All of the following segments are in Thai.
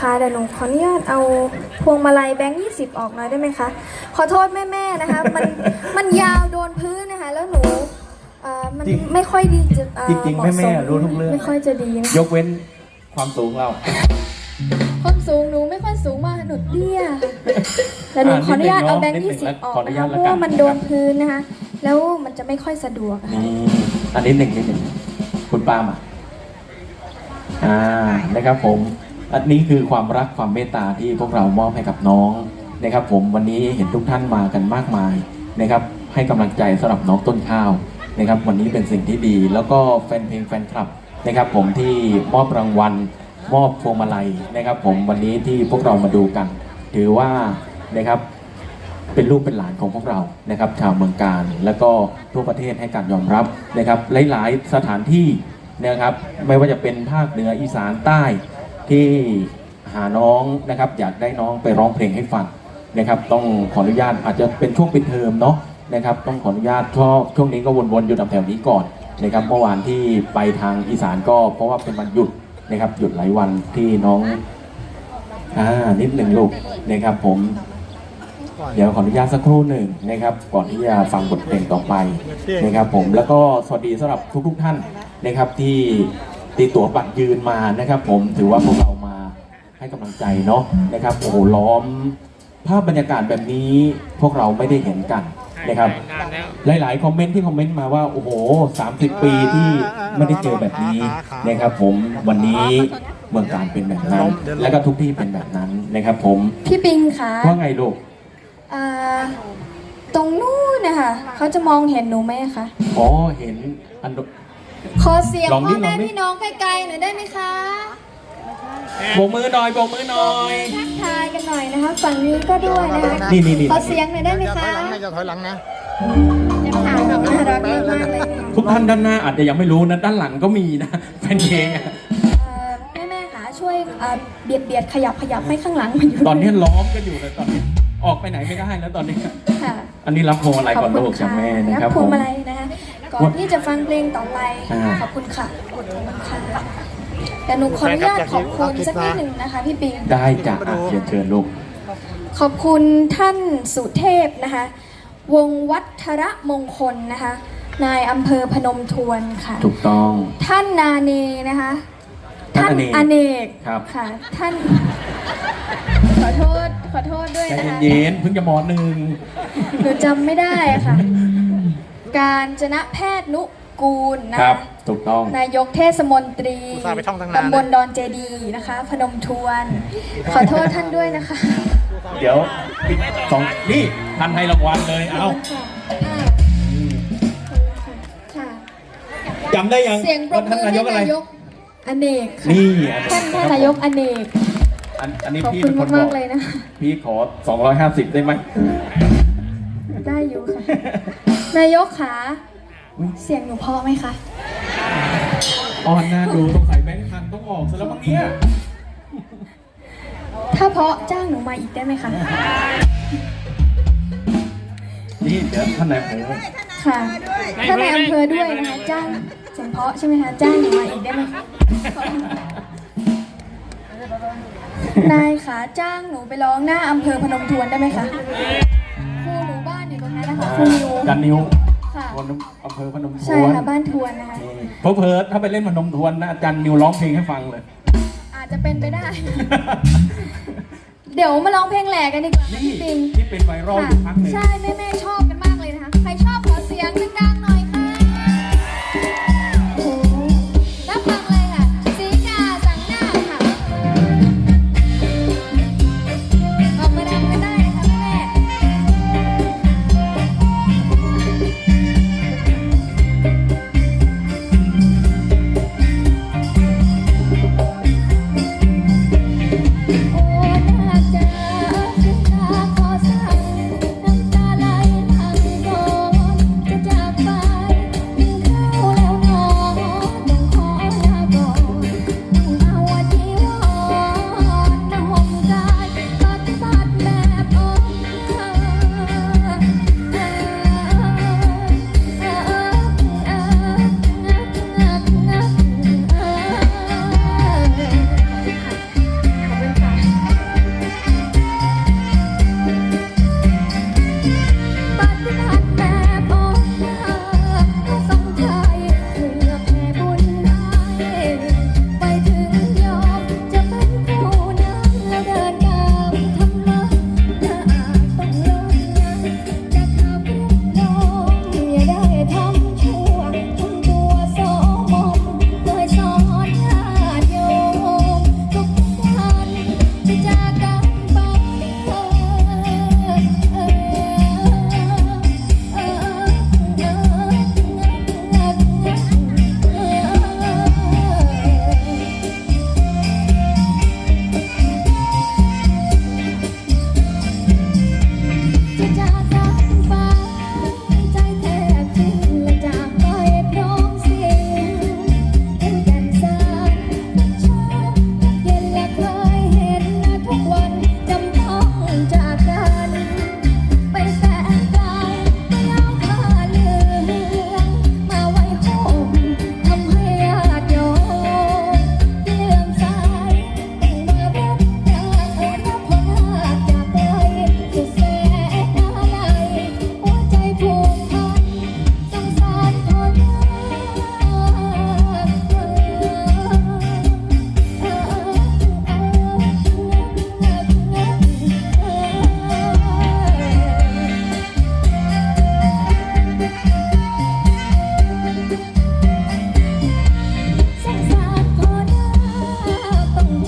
คะเดี๋ยวหนูขออนุญาตเอาพวงมาลัยแบงค์ยี่สิบออกหน่อยได้ไหมคะ ขอโทษแม่ๆนะคะ มันมันยาวโดนพื้นนะคะ แล้วหนูเอ่อมันจริง ไม่ค่อยดีจะเอ่อจริงๆเหาะสแม่ๆรู้ทุกเรื่อง ไม่ค่อยจะดีนะยกเว้นความสูงเรา ความสูงหนูไม่ค่อยสูงมากหนูเตี้ยแต่หนูอ่าขออนุญาตนิดนึงเอาแบงเนอะค์ยี่สิบนิดนึงออกขออนุนะญาคะตเพแล้วกัน ราะว่ามันโดนพื้นนะคะ แล้วมันจะไม่ค่อยสะดวกอะค่ะนี่อันนี้หนึ่งนิดหนึ่งคุณปาล์มอะอ่านะครับผม อันนี้คือความรักความเมตตาที่พวกเรามอบให้กับน้องนะครับ ผมวันนี้เห็นทุกท่านมากันมากมายนะครับ ให้กำลังใจสำหรับน้องต้นข้าวนะครับ วันนี้เป็นสิ่งที่ดี แล้วก็แฟนเพลงแฟนคลับนะครับ ผมที่มอบรางวัลมอบพวงมาลัยนะครับ ผมวันนี้ที่พวกเรามาดูกัน ถือว่านะครับเป็นลูกเป็นหลานของพวกเรานะครับชาวเมืองการ แล้วก็ทั่วประเทศให้การยอมรับนะครับ หลาย ๆ สถานที่นะครับ ไม่ว่าจะเป็นภาคเหนืออีสานใต้ ที่หาน้องนะครับอยากได้น้องไปร้องเพลงให้ฟังนะครับต้องขออนุญาตอาจจะเป็นช่วงปิดเทอมเนาะนะครับต้องขออนุญาตช่วงช่วงนี้ก็วนๆอยู่แถวๆนี้ก่อนนะครับเมื่อวานที่ไปทางอีสานก็เพราะว่าเป็นวันหยุดนะครับหยุดหลายวันที่น้องอ่านิดหนึ่งลูกนะครับผมเดี๋ยวขออนุญาตสักครู่หนึ่งนะครับ ก่อนที่จะฟังบทเพลงต่อไปนะครับผมแล้วก็สวัสดีสำหรับทุกๆท่านนะครับที่ ตีตั๋วบัตรยืนมานะครับ ผมถือว่าพวกเรามาให้กำลังใจเนาะนะครับโอ้โหล้อมภาพบรรยากาศแบบนี้พวกเราไม่ได้เห็นกันนะครับหลาย ๆ คอมเมนต์ที่คอมเมนต์มาว่า โอ้โห 30 ปีที่ไม่ได้เจอแบบนี้นะครับผมวันนี้เมืองการเป็นแบบนั้น และก็ทุกที่เป็นแบบนั้นนะครับ ผมพี่ปิงคะว่าไงลูกอ่าตรงนู้นนะคะเขาจะมองเห็นหนูไหมคะ อ๋อเห็นอันด ขอเสียงลองดิพ่อแม่ลองดิ พี่น้องไกลๆหน่อยได้ไหมคะโบกมือหน่อยโบกมือหน่อย ทักทายกันหน่อยนะคะฝั่งนี้ก็ด้วยนะคะนี่นี่นี่ ขอเสียงหน่อยได้ไหมจะถคะอยหลังนะจะถอยหลังนะน่ารักมากๆเลยค่ะทุกท่านด้านหน้าอาจจะยังไม่รู้นะ ด้านหลังก็มีนะแฟนเพลงอะแม่อแม่ๆค่ะช่วยเอ่อเบียดเบียดขยับขยับให้ข้างหลังมาอยู่ตอนนี้ล้อมกันอยู่เลยตอนนี้ออกไปไหนไม่ได้แล้วตอนนี้ ค่ะอันนี้รับพวงอะไรก่อนลูกจากแม่นะครับพผวงม มาลัยนะคะ ก่อนที่จะฟังเพลงต่อไป อ่า ขอบคุณค่ะขอบคุณค่ะแต่หนูขออนุญาตขอบคุณสักนิดหนึ่งนะคะพี่ปิง ได้จ้ะอะเชิญเชิญลูก ขอบคุณท่านสุเทพนะคะ วงวัฒระมงคลนะคะ นายอำเภอพนมทวนค่ะ ถูกต้อง ท่านนาเนนะคะ ท่านอเนกกครับ ค่ะ ท่าน ขอโทษ ขอโทษด้วยใจนะคะ เย็นๆเพิ่งจะมอหนึ่ง หนูจำไม่ได้อะค่ะ การจนะแพทย์นุกูลนะ ครัคะบถูกต้อง นายกเทศมนตรีอุตส่าห์ไปท่องตั้งนาน ตำบลดอนเจดีย์นะคะ พนมทวน ขอโทษท่านด้วยนะคะ เดี๋ยวปิดสองนี่ทันให้รางวัลเลย เอาค่ะอ่าค่ะ จำได้ยังเสียงปรบมืท่านอให้นายกอะไร นายกอเนกค่ะนี่ท่านท่านนายกอเนก อันอันนี้ขอบพี่คุเป็ณนคนบมาอกก ๆเลยนะพี่ขอ 250 ได้ไหม ได้อยู่ค่ะ นายกขาเสียงหนูเพราะไหมคะ อ่อนหน้าดูต้องใส่แบงค์พันต้องออกซะแล้วมั้งเนี่ยถ้าเพราะจ้างหนูมาอีกได้ไหมคะ นี่เดี๋ยวท่านนายอำเภอค่ะถ้าในอำเภอด้วยนะคะจ้างเสียงเพราะใช่ไหมคะจ้างหนูมาอีกได้ไหมคะนายขาจ้างหนูไปร้องหน้าอำเภอพนมทวนได้ไหมคะครูหนูบ้านอยู่ตรงนั้นนะคะครูนิว กันนิวค่ะคนอำเภอพนมทใช่วนค่ะบ้านทวนนะคะ เพอเพอๆถ้าไปเล่นพนมทวนนะอาจารย์นิวร้องเพลงให้ฟังเลย อาจจะเป็นไปได้ เดี๋ยวมาร้องเพลงแหลกกันดีกว่าค่ะนี่พี่ปิงที่เป็นไวรัลอยู่พักหนึ่งใช่แม่แม่ๆชอบ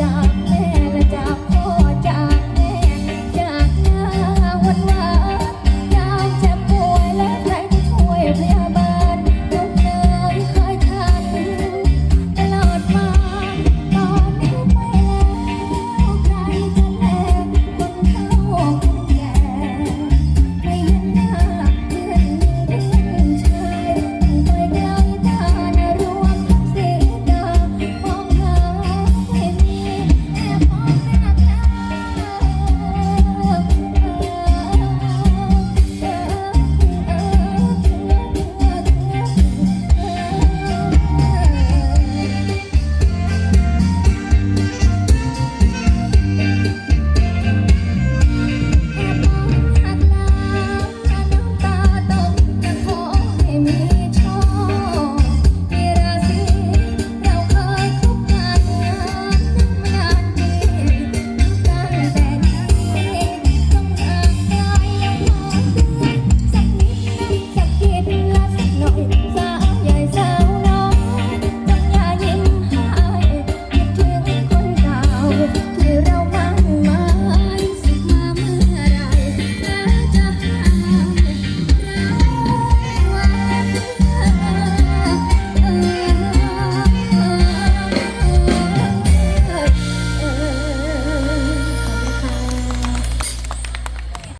想